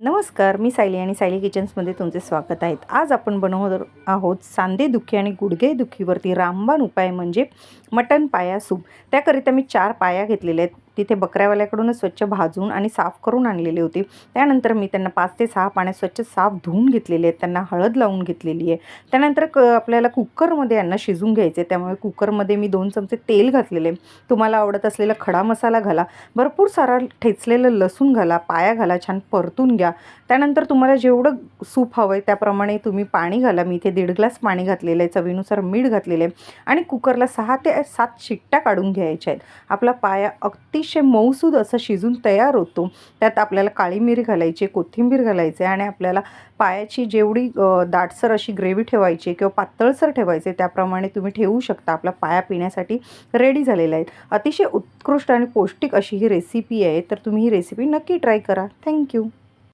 नमस्कार मी सायली आणि सायली किचन्समध्ये तुमचे स्वागत आहेत आज आपण बनवत आहोत सांधे दुखी आणि गुडघे दुखीवरती रामबाण उपाय म्हणजे मटण पाया सूप त्याकरिता मी चार पाया घेतलेल्या आहेत. तिथे बकऱ्यावाल्याकडूनच स्वच्छ भाजून आणि साफ करून आणलेले होते. त्यानंतर मी त्यांना पाच ते सहा पाण्यात स्वच्छ साफ धुवून घेतलेले आहेत त्यांना हळद लावून घेतलेली आहे. त्यानंतर क आपल्याला कुकरमध्ये यांना शिजून घ्यायचे. त्यामुळे कुकरमध्ये मी दोन चमचे तेल घातलेले. तुम्हाला आवडत असलेला खडा मसाला घाला. भरपूर सारा ठेचलेलं लसूण घाला. पाया घाला. छान परतून घ्या. त्यानंतर तुम्हाला जेवढं सूप हवं आहे त्याप्रमाणे तुम्ही पाणी घाला. मी इथे दीड ग्लास पाणी घातलेलं आहे. चवीनुसार मीठ घातलेलं आहे. आणि कुकरला सहा ते सात शिट्ट्या काढून घ्यायच्या आहेत. आपला पाया अगदी अतिशय मऊसूद असं शिजून तयार होतो. त्यात आपल्याला काळी मिरी घालायची कोथिंबीर घालायची आणि आपल्याला पायाची जेवढी दाटसर अशी ग्रेव्ही ठेवायची किंवा पातळसर ठेवायचे त्याप्रमाणे तुम्ही ठेवू शकता. आपला पाया पिण्यासाठी रेडी झालेला आहे. अतिशय उत्कृष्ट आणि पौष्टिक अशी ही रेसिपी आहे. तर तुम्ही ही रेसिपी नक्की ट्राय करा. Thank you